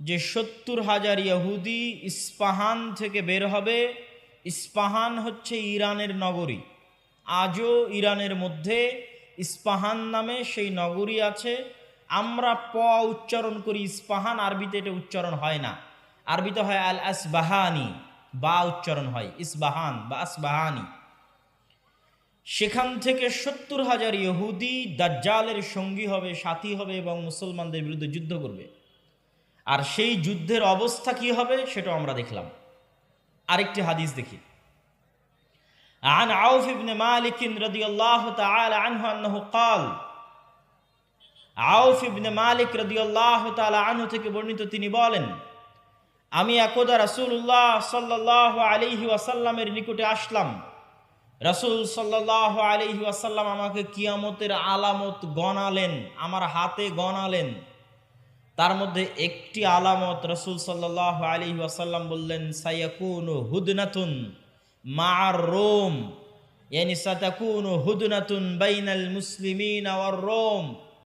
যে সত্তর হাজার ইহুদি ইস্পাহান থেকে বের হবে, ইস্পাহান হচ্ছে ইরানের নগরী। আজও ইরানের মধ্যে ইস্পাহান নামে সেই নগরী আছে। আমরা প উচ্চারণ করি ইস্পাহান, আরবিতে এটা উচ্চারণ হয় না। আরবিতে হয় আল আসবাহানি বা উচ্চারণ হয়, ইসবাহান বা আসবাহানি। সেখান থেকে সত্তর হাজার ইহুদি দাজ্জালের সঙ্গী হবে, সাথী হবে এবং মুসলমানদের বিরুদ্ধে যুদ্ধ করবে। আর সেই যুদ্ধের অবস্থা কি হবে সেটা আমরা দেখলাম আরেকটি হাদিস দেখি عن عوف بن مالك رضي الله تعالى عنه أنه قال আউফ ইবনে মালিক রাদিয়াল্লাহু তাআলা আনহু থেকে বর্ণিত তিনি বলেন আমি একদা রাসূলুল্লাহ সাল্লাল্লাহু আলাইহি ওয়াসাল্লামের নিকটে আসলাম রাসূল সাল্লাল্লাহু আলাইহি ওয়াসাল্লাম আমাকে কিয়ামতের আলামত গণালেন আমার হাতে গণালেন তার মধ্যে একটি আলামত রসুল সাল্লাহ আলী ওয়াসাল্লাম বললেন সাইয়াকুন ও হুদনাতুন মার রোম। ইয়ানি সাতাকুন হুদনাতুন বাইনাল মুসলিমিন আওয়ার রোম।